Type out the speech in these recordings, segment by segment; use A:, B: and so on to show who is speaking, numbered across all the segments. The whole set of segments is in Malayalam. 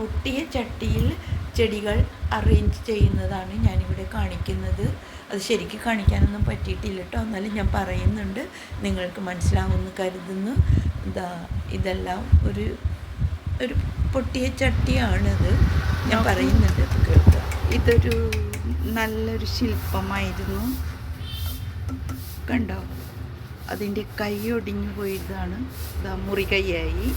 A: പൊട്ടിയ ചട്ടിയിൽ ചെടികൾ അറേഞ്ച് ചെയ്യുന്നതാണ് ഞാനിവിടെ കാണിക്കുന്നത്. അത് ശരിക്കും കാണിക്കാനൊന്നും പറ്റിയിട്ടില്ല കേട്ടോ എന്നാലും ഞാൻ പറയുന്നുണ്ട്. നിങ്ങൾക്ക് മനസ്സിലാവുമെന്ന് കരുതുന്നു. ഇതാ ഇതെല്ലാം ഒരു ഒരു പൊട്ടിയ ചട്ടിയാണിത്. ഞാൻ പറയുന്നുണ്ട്. ഇത് കേൾക്കുക
B: ഇതൊരു നല്ലൊരു ശില്പമായിരുന്നു. കണ്ടോ? അതിന്റെ കൈ ഒടിഞ്ഞു പോയതാണ്. ഇതാ മുറി കൈയായി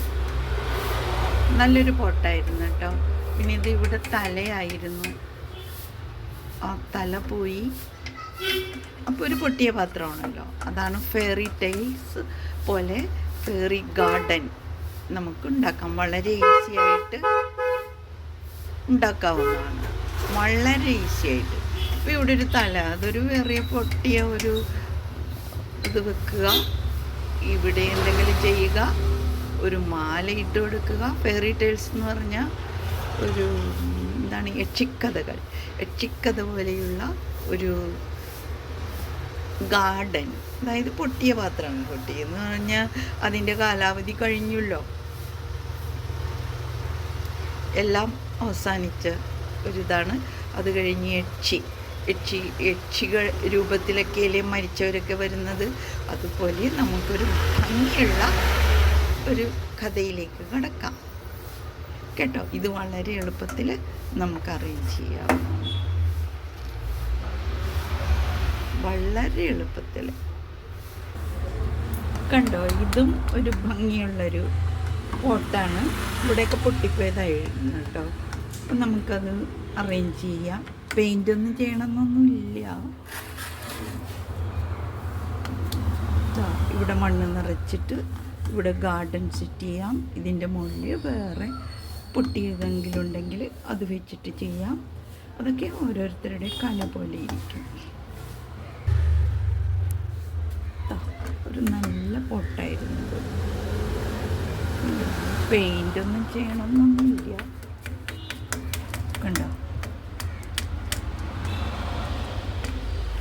B: നല്ലൊരു പോട്ടായിരുന്നു കേട്ടോ. പിന്നെ ഇത് ഇവിടെ തലയായിരുന്നു. ആ തല പോയി. അപ്പോൾ ഒരു പൊട്ടിയ പാത്രമാണല്ലോ. അതാണ് ഫെയറി ടൈൽസ് പോലെ ഫെയറി ഗാർഡൻ നമുക്ക് ഉണ്ടാക്കാം. വളരെ ഈസി ആയിട്ട് ഉണ്ടാക്കാവുന്നതാണ്. വളരെ ഈസി ആയിട്ട്. ഇപ്പോൾ ഇവിടെ ഒരു തല അതൊരു വേറെ പൊട്ടിയ ഒരു ഇത് വെക്കുക. ഇവിടെ എന്തെങ്കിലും ചെയ്യുക. ഒരു മാല ഇട്ട് കൊടുക്കുക. ഫെയറി ടൈൽസ് എന്ന് പറഞ്ഞാൽ ഒരു എന്താണ് യക്ഷിക്കഥകൾ. യക്ഷിക്കഥ പോലെയുള്ള ഒരു ഗാർഡൻ അതായത് പൊട്ടിയ പാത്രമാണ് പൊട്ടിയെന്ന് പറഞ്ഞാൽ അതിന്റെ കാലാവധി കഴിഞ്ഞല്ലോ. എല്ലാം അവസാനിച്ച ഒരിതാണ്. അത് കഴിഞ്ഞ് യക്ഷി. യക്ഷി യക്ഷികൾ രൂപത്തിലൊക്കെയല്ലേ മരിച്ചവരൊക്കെ വരുന്നത്. അതുപോലെ നമുക്കൊരു ഭംഗിയുള്ള ഒരു കഥയിലേക്ക് കടക്കാം. കേട്ടോ? ഇത് വളരെ എളുപ്പത്തിൽ നമുക്ക് അറേഞ്ച് ചെയ്യാം. വളരെ എളുപ്പത്തിൽ. കണ്ടോ? ഇതും ഒരു ഭംഗിയുള്ളൊരു പോട്ടാണ് ഇവിടെയൊക്കെ പൊട്ടിപ്പോയതായിരുന്നു കേട്ടോ. അപ്പം നമുക്കത് അറേഞ്ച് ചെയ്യാം. പെയിന്റ് ഒന്നും ചെയ്യണമെന്നൊന്നുമില്ല. ഇവിടെ മണ്ണ് നിറച്ചിട്ട് ഇവിടെ ഗാർഡൻ സെറ്റ് ചെയ്യാം. ഇതിന്റെ മുകളിൽ വേറെ പൊട്ടിയതെങ്കിലും ഉണ്ടെങ്കിൽ അത് വെച്ചിട്ട് ചെയ്യാം. അതൊക്കെ ഓരോരുത്തരുടെ കല പോലെ ഇരിക്കും. ഒരു നല്ല പൊട്ടായിരുന്നു ഇത്. പെയിന്റ് ഒന്നും ചെയ്യണമെന്നൊന്നുമില്ല കണ്ടോ?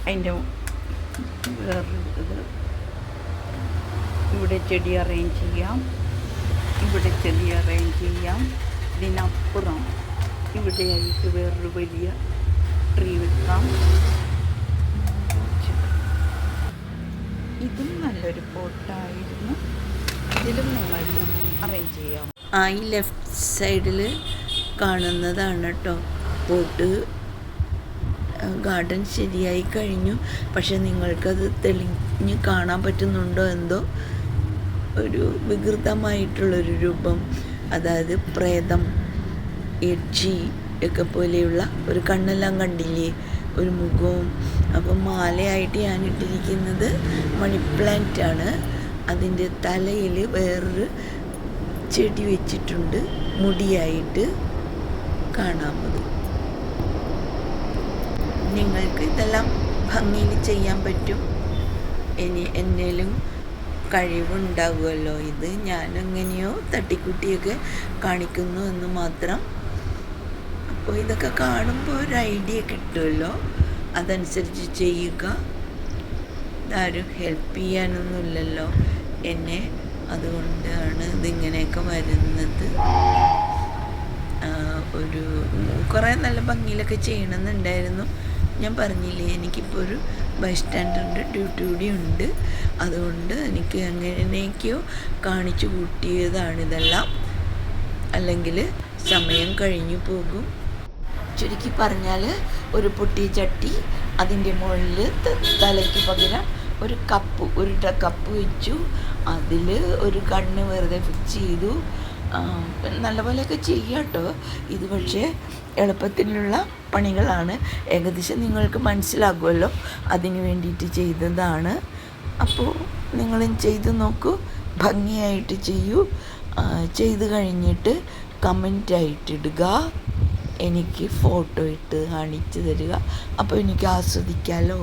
B: അതിന്റെ വേറൊരു ഇവിടെ ചെടി അറേഞ്ച് ചെയ്യാം. ഇവിടെ ചെടി അറേഞ്ച് ചെയ്യാം. ഇതിനപ്പുറം ഇവിടെയായിട്ട് വേറൊരു വലിയ ട്രീ വെക്കാം. ഇതും നല്ലൊരു പോട്ടായിരുന്നു. ഇതിലും നിങ്ങൾക്ക് അറേഞ്ച് ചെയ്യാം.
A: ആ ഈ ലെഫ്റ്റ് സൈഡിൽ കാണുന്നതാണ് കേട്ടോ പോട്ട്. ഗാർഡൻ ശരിയായി കഴിഞ്ഞു. പക്ഷെ നിങ്ങൾക്കത് തെളിഞ്ഞ് കാണാൻ പറ്റുന്നുണ്ടോ എന്തോ? ഒരു വികൃതമായിട്ടുള്ളൊരു രൂപം അതായത് പ്രേതം യക്ഷി ഒക്കെ പോലെയുള്ള ഒരു കണ്ണെല്ലാം കണ്ടില്ലേ? ഒരു മുഖവും. അപ്പം മാലയായിട്ട് ഞാൻ ഇട്ടിരിക്കുന്നത് മണി ആണ്. അതിന്റെ തലയിൽ വേറൊരു ചെടി വെച്ചിട്ടുണ്ട്. മുടിയായിട്ട് കാണാമത് നിങ്ങൾക്ക് ഇതെല്ലാം ഭംഗിയിൽ ചെയ്യാൻ പറ്റും. ഇനി എന്നേലും കഴിവുണ്ടാകുമല്ലോ ഇത് ഞാൻ എങ്ങനെയോ തട്ടിക്കുട്ടിയൊക്കെ കാണിക്കുന്നു എന്ന് മാത്രം. അപ്പോൾ ഇതൊക്കെ കാണുമ്പോൾ ഒരു ഐഡിയ കിട്ടുമല്ലോ. അതനുസരിച്ച് ചെയ്യുക. ഇതാരും ഹെൽപ്പ് ചെയ്യാനൊന്നുമില്ലല്ലോ. എന്നെ അതുകൊണ്ടാണ് ഇതിങ്ങനെയൊക്കെ വരുന്നത്. ഒരു കുറേ നല്ല ഭംഗിയിലൊക്കെ ചെയ്യണമെന്നുണ്ടായിരുന്നു. ഞാൻ പറഞ്ഞില്ലേ എനിക്കിപ്പോൾ ഒരു ബൈ സ്റ്റാൻഡറിന്റെ ഡ്യൂട്ടി കൂടി ഉണ്ട്. അതുകൊണ്ട് എനിക്ക് എങ്ങനെയൊക്കെയോ കാണിച്ചു കൂട്ടിയതാണിതെല്ലാം അല്ലെങ്കിൽ സമയം കഴിഞ്ഞു പോകും. ചുരുക്കി പറഞ്ഞാൽ ഒരു പൊട്ടിയ ചട്ടി അതിന്റെ മുകളിൽ തലയ്ക്ക് പകരം ഒരു കപ്പ് ഒരു കപ്പ് വെച്ചു. അതിൽ ഒരു കണ്ണ് വെറുതെ ഫിക്സ് ചെയ്തു. നല്ലപോലെയൊക്കെ ചെയ്യാട്ടോ. ഇത് പക്ഷേ എളുപ്പത്തിലുള്ള പണികളാണ്. ഏകദേശം നിങ്ങൾക്ക് മനസ്സിലാകുമല്ലോ. അതിന് വേണ്ടിയിട്ട് ചെയ്തതാണ്. അപ്പോൾ നിങ്ങളും ചെയ്ത് നോക്കൂ. ഭംഗിയായിട്ട് ചെയ്യൂ. ചെയ്ത് കഴിഞ്ഞിട്ട് കമന്റായിട്ട് ഇടുക എനിക്ക് ഫോട്ടോ ഇട്ട് കാണിച്ചു തരിക. അപ്പോൾ എനിക്ക് ആസ്വദിക്കാമല്ലോ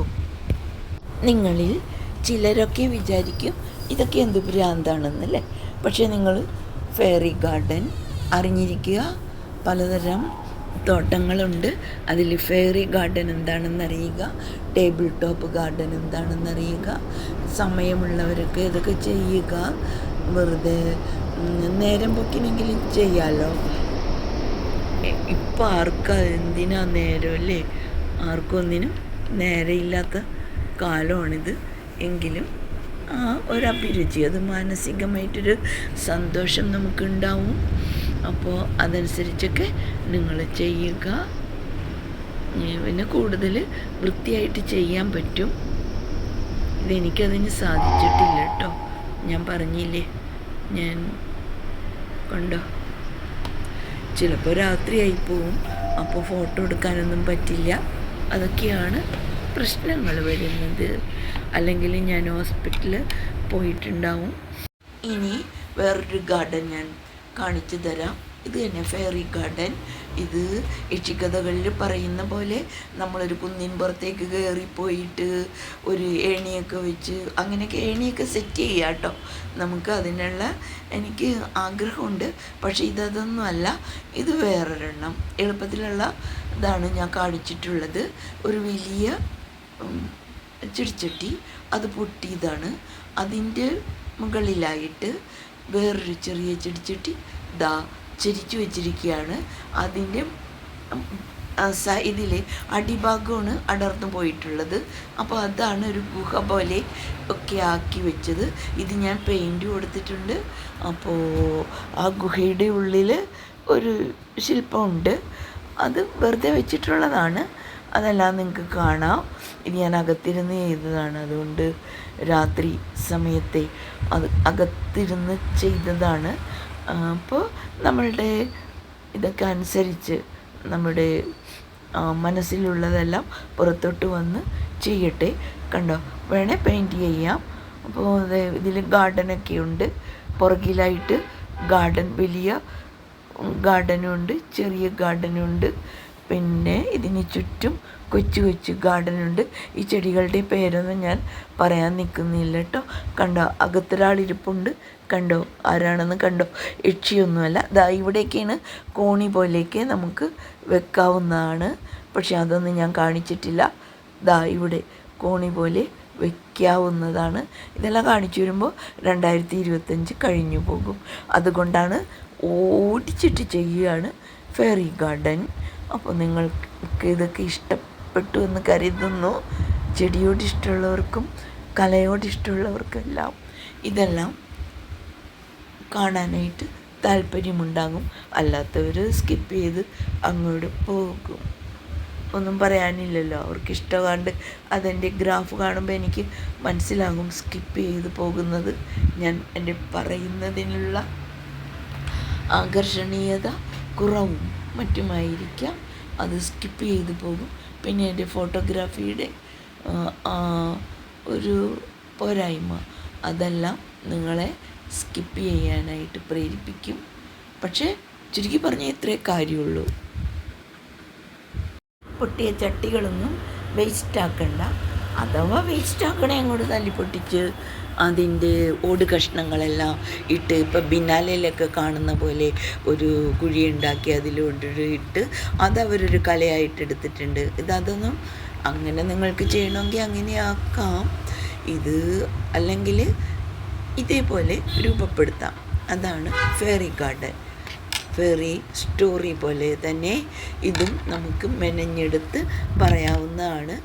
A: നിങ്ങളിൽ ചിലരൊക്കെ വിചാരിക്കും ഇതൊക്കെ എന്ത് ഭ്രാന്താണെന്നല്ലേ? പക്ഷേ നിങ്ങൾ ഫെയറി ഗാർഡൻ അറിഞ്ഞിരിക്കുക. പലതരം തോട്ടങ്ങളുണ്ട്. അതിൽ ഫെയറി ഗാർഡൻ എന്താണെന്ന് അറിയുക. ടേബിൾ ടോപ്പ് ഗാർഡൻ എന്താണെന്ന് അറിയുക. സമയമുള്ളവരൊക്കെ ഇതൊക്കെ ചെയ്യുക. വെറുതെ നേരം പൊക്കിനെങ്കിലും ചെയ്യാമല്ലോ ഇപ്പം ആർക്കാ എന്തിനാ നേരം അല്ലേ? ആർക്കും ഒന്നിനും നേരമില്ലാത്ത കാലമാണിത്. എങ്കിലും ആ ഒരു അഭിരുചി അത് മാനസികമായിട്ടൊരു സന്തോഷം നമുക്കുണ്ടാവും. അപ്പോൾ അതനുസരിച്ചൊക്കെ നിങ്ങൾ ചെയ്യുക. പിന്നെ കൂടുതൽ വൃത്തിയായിട്ട് ചെയ്യാൻ പറ്റും. ഇതെനിക്കതിന് സാധിച്ചിട്ടില്ല കേട്ടോ ഞാൻ പറഞ്ഞില്ലേ ഞാൻ കണ്ടോ? ചിലപ്പോൾ രാത്രിയായി പോവും അപ്പോൾ ഫോട്ടോ എടുക്കാനൊന്നും പറ്റില്ല. അതൊക്കെയാണ് പ്രശ്നങ്ങൾ വരുന്നത്. അല്ലെങ്കിൽ ഞാൻ ഹോസ്പിറ്റലിൽ പോയിട്ടുണ്ടാവും. ഇനി വേറൊരു ഗാർഡൻ ഞാൻ കാണിച്ചു തരാം. ഇത് തന്നെ ഫെയറി ഗാർഡൻ ഇത് യക്ഷിക്കഥകളിൽ പറയുന്ന പോലെ നമ്മളൊരു കുന്നിൻ പുറത്തേക്ക് കയറിപ്പോയിട്ട് ഒരു ഏണിയൊക്കെ വെച്ച് അങ്ങനെയൊക്കെ ഏണിയൊക്കെ സെറ്റ് ചെയ്യുക കേട്ടോ. നമുക്ക് അതിനുള്ള എനിക്ക് ആഗ്രഹമുണ്ട്. പക്ഷേ ഇതൊന്നും അല്ല ഇത് വേറൊരെണ്ണം. എളുപ്പത്തിലുള്ള ഇതാണ് ഞാൻ കാണിച്ചിട്ടുള്ളത്. ഒരു വലിയ ചെടിച്ചട്ടി അത് പൊട്ടിയതാണ്. അതിന്റെ മുകളിലായിട്ട് വേറൊരു ചെറിയ ചെടിച്ചട്ടി ദാ ചരിച്ചു വെച്ചിരിക്കുകയാണ്. അതിന്റെ ഇതിലെ അടിഭാഗമാണ് അടർന്നു പോയിട്ടുള്ളത്. അപ്പോൾ അതാണ് ഒരു ഗുഹ പോലെ ഒക്കെ ആക്കി വെച്ചത്. ഇത് ഞാൻ പെയിന്റ് കൊടുത്തിട്ടുണ്ട് അപ്പോൾ ആ ഗുഹയുടെ ഉള്ളിൽ ഒരു ശില്പമുണ്ട്. അത് വെറുതെ വെച്ചിട്ടുള്ളതാണ്. അതെല്ലാം നിങ്ങൾക്ക് കാണാം. ഇത് ഞാൻ അകത്തിരുന്ന് ചെയ്തതാണ്. അതുകൊണ്ട് രാത്രി സമയത്തെ അത് അകത്തിരുന്ന് ചെയ്തതാണ്. അപ്പോൾ നമ്മളുടെ ഇതൊക്കെ അനുസരിച്ച് നമ്മുടെ മനസ്സിലുള്ളതെല്ലാം പുറത്തോട്ട് വന്ന് ചെയ്യട്ടെ. കണ്ടോ? വേണേ പെയിന്റ് ചെയ്യാം. അപ്പോൾ ഇതിൽ ഗാർഡനൊക്കെ ഉണ്ട്. പുറകിലായിട്ട് ഗാർഡൻ വലിയ ഗാർഡനുണ്ട് ചെറിയ ഗാർഡനുണ്ട് പിന്നെ ഇതിന് ചുറ്റും കൊച്ചു കൊച്ചു ഗാർഡനുണ്ട്. ഈ ചെടികളുടെ പേരൊന്നും ഞാൻ പറയാൻ നിൽക്കുന്നില്ല കേട്ടോ. കണ്ടോ അകത്തൊരാളിരിപ്പുണ്ട്. കണ്ടോ ആരാണെന്ന് കണ്ടോ. യക്ഷിയൊന്നുമല്ല. ദാ ഇവിടേക്കാണ് കോണി പോലെയൊക്കെ നമുക്ക് വെക്കാവുന്നതാണ്. പക്ഷെ അതൊന്നും ഞാൻ കാണിച്ചിട്ടില്ല. ദാ ഇവിടെ കോണി പോലെ വയ്ക്കാവുന്നതാണ് ഇതെല്ലാം കാണിച്ചു വരുമ്പോൾ രണ്ടായിരത്തി ഇരുപത്തഞ്ച് കഴിഞ്ഞു പോകും. അതുകൊണ്ടാണ് ഓടിച്ചിട്ട് ചെയ്യുകയാണ് ഫെയറി ഗാർഡൻ. അപ്പോൾ നിങ്ങൾക്ക് ഇതൊക്കെ ഇഷ്ടപ്പെട്ടു എന്ന് കരുതുന്നു. ചെടിയോട് ഇഷ്ടമുള്ളവർക്കും കലയോട് ഇഷ്ടമുള്ളവർക്കെല്ലാം ഇതെല്ലാം കാണാനായിട്ട് താല്പര്യമുണ്ടാകും. അല്ലാത്തവർ സ്കിപ്പ് ചെയ്ത് അങ്ങോട്ട് പോകും. ഒന്നും പറയാനില്ലല്ലോ. അവർക്ക് ഇഷ്ടമാണ്ട് അതെന്റെ ഗ്രാഫ് കാണുമ്പോൾ എനിക്ക് മനസ്സിലാകും സ്കിപ്പ് ചെയ്ത് പോകുന്നത്. ഞാൻ എന്റെ പറയുന്നതിനുള്ള ആകർഷണീയത കുറവും. മറ്റുമായിരിക്കാം. അത് സ്കിപ്പ് ചെയ്തു പോകും. പിന്നെ എന്റെ ഫോട്ടോഗ്രാഫിയുടെ ഒരു പോരായ്മ. അതെല്ലാം നിങ്ങളെ സ്കിപ്പ് ചെയ്യാനായിട്ട് പ്രേരിപ്പിക്കും. പക്ഷേ ചുരുക്കി പറഞ്ഞാൽ ഇത്രേ കാര്യമുള്ളൂ. പൊട്ടിയ ചട്ടികളൊന്നും വേസ്റ്റ് ആക്കണ്ട. അഥവാ വേസ്റ്റ് ആക്കണേ അങ്ങോട്ട് തല്ലി പൊട്ടിച്ച് അതിന്റെ ഓട് കഷ്ണങ്ങളെല്ലാം ഇട്ട് ഇപ്പം ബിനാലയിലൊക്കെ കാണുന്ന പോലെ ഒരു കുഴി ഉണ്ടാക്കി അതിലോട്ട് ഇട്ട് അതവരൊരു കലയായിട്ട് എടുത്തിട്ടുണ്ട്. അതൊന്നും അങ്ങനെ നിങ്ങൾക്ക് ചെയ്യണമെങ്കിൽ അങ്ങനെ ആക്കാം. ഇത് അല്ലെങ്കിൽ ഇതേപോലെ രൂപപ്പെടുത്താം. അതാണ് ഫെയറി ഗാർഡൻ ഫെറി സ്റ്റോറി പോലെ തന്നെ ഇതും നമുക്ക് മെനഞ്ഞെടുത്ത് പറയാവുന്നതാണ്.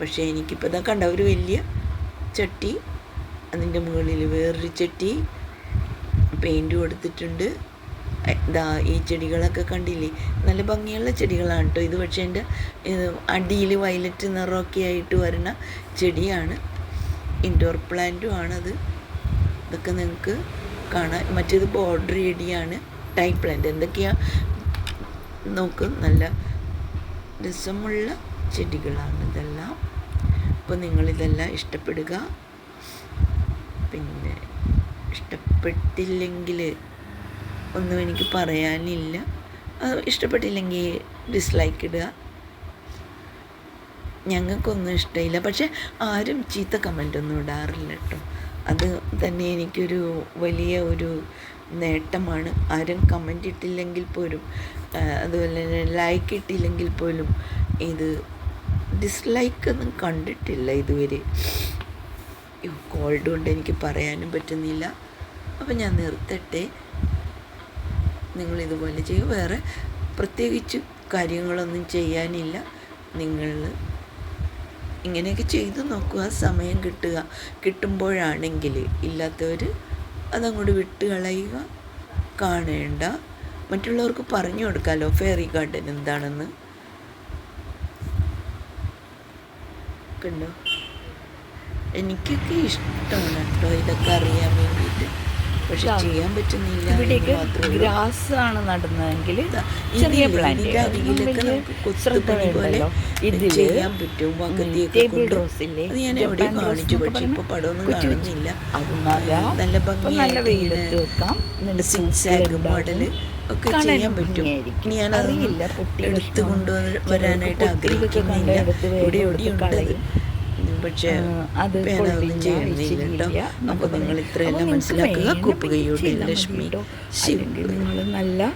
A: പക്ഷേ എനിക്കിപ്പോൾ ഇതാ കണ്ട ഒരു വലിയ ചട്ടി അതിന്റെ മുകളിൽ വേറൊരു ചട്ടി പെയിന്റ് കൊടുത്തിട്ടുണ്ട് ഇതാ ഈ ചെടികളൊക്കെ കണ്ടില്ലേ? നല്ല ഭംഗിയുള്ള ചെടികളാണ് കേട്ടോ ഇത്. പക്ഷേ എന്റെ അടിയിൽ വയലറ്റ് നിറമൊക്കെ ആയിട്ട് വരുന്ന ചെടിയാണ്. ഇൻഡോർ പ്ലാന്റും ആണത്. ഇതൊക്കെ നിങ്ങൾക്ക് കാണാം മറ്റേത് ബോർഡർ ചെടിയാണ് ടൈ പ്ലാന്റ് എന്തൊക്കെയാണ് നോക്ക്. നല്ല രസമുള്ള ചെടികളാണ് ഇതെല്ലാം. അപ്പോൾ നിങ്ങളിതെല്ലാം ഇഷ്ടപ്പെടുക. പിന്നെ ഇഷ്ടപ്പെട്ടില്ലെങ്കിൽ ഒന്നും എനിക്ക് പറയാനില്ല. അത് ഇഷ്ടപ്പെട്ടില്ലെങ്കിൽ ഡിസ്ലൈക്ക് ഇടുക. ഞങ്ങൾക്കൊന്നും ഇഷ്ടമില്ല. പക്ഷെ ആരും ചീത്ത കമന്റ് ഒന്നും ഇടാറില്ല കേട്ടോ. അത് തന്നെ എനിക്കൊരു വലിയ ഒരു നേട്ടമാണ്. ആരും കമന്റ് ഇട്ടില്ലെങ്കിൽ പോലും അതുപോലെ തന്നെ ലൈക്ക് ഇട്ടില്ലെങ്കിൽ പോലും ഇത് ഡിസ്ലൈക്ക് ഒന്നും കണ്ടിട്ടില്ല ഇതുവരെ. കോൾഡ് കൊണ്ട് എനിക്ക് പറയാനും പറ്റുന്നില്ല. അപ്പം ഞാൻ നിർത്തട്ടെ. നിങ്ങൾ ഇതുപോലെ ചെയ്യും. വേറെ പ്രത്യേകിച്ച് കാര്യങ്ങളൊന്നും ചെയ്യാനില്ല. നിങ്ങൾ ഇങ്ങനെയൊക്കെ ചെയ്തു നോക്കുക. സമയം കിട്ടുക. കിട്ടുമ്പോഴാണെങ്കിൽ ഇല്ലാത്തവർ അതങ്ങോട്ട് വിട്ട് കളയുക കാണേണ്ട. മറ്റുള്ളവർക്ക് പറഞ്ഞു കൊടുക്കാമല്ലോ ഫെയറി ഗാർഡൻ എന്താണെന്ന്. കണ്ടോ എനിക്കൊക്കെ ഇഷ്ടമാണ് കേട്ടോ ഇതൊക്കെ അറിയാൻ വേണ്ടിയിട്ട്. പക്ഷെ ചെയ്യാൻ പറ്റുന്നില്ല
B: ഇവിടേക്ക്. ഗ്രാസ് ആണ് നടുന്നതെങ്കിൽ ചെറിയ പ്ലാന്റ്
A: പോലെ ചെയ്യാൻ പറ്റും
B: ടേബിൾ
A: കൊണ്ട്.
B: റോസ് ഇല്ലേ
A: അത് ഞാൻ എവിടെ കാണിച്ചു പക്ഷെ ഇപ്പൊ പടമൊന്നും കാണുന്നില്ല. നല്ല
B: ഭംഗി നല്ല വെയിലത്ത് വെക്കാം. പൂക്കളുണ്ടാവും.
A: മോഡൽ. ഒക്കെ ചെയ്യാൻ പറ്റും. ഞാൻ
B: അറിയില്ല,
A: എടുത്തു. കൊണ്ടുവരാനായിട്ട് ആഗ്രഹിക്കുന്നില്ല. ഇവിടെ എവിടെയുണ്ട്. പക്ഷെ
B: കൊള്ളില്ല,
A: ചെയ്യുന്നില്ല കേട്ടോ.
B: എന്നൊക്കെ
A: അപ്പൊ നിങ്ങൾ. ഇത്രയെല്ലാം മനസ്സിലാക്കുക. കുപ്പുകയോട് ലക്ഷ്മി.
B: ശരി
A: ശിവ.
B: നിങ്ങൾ നല്ല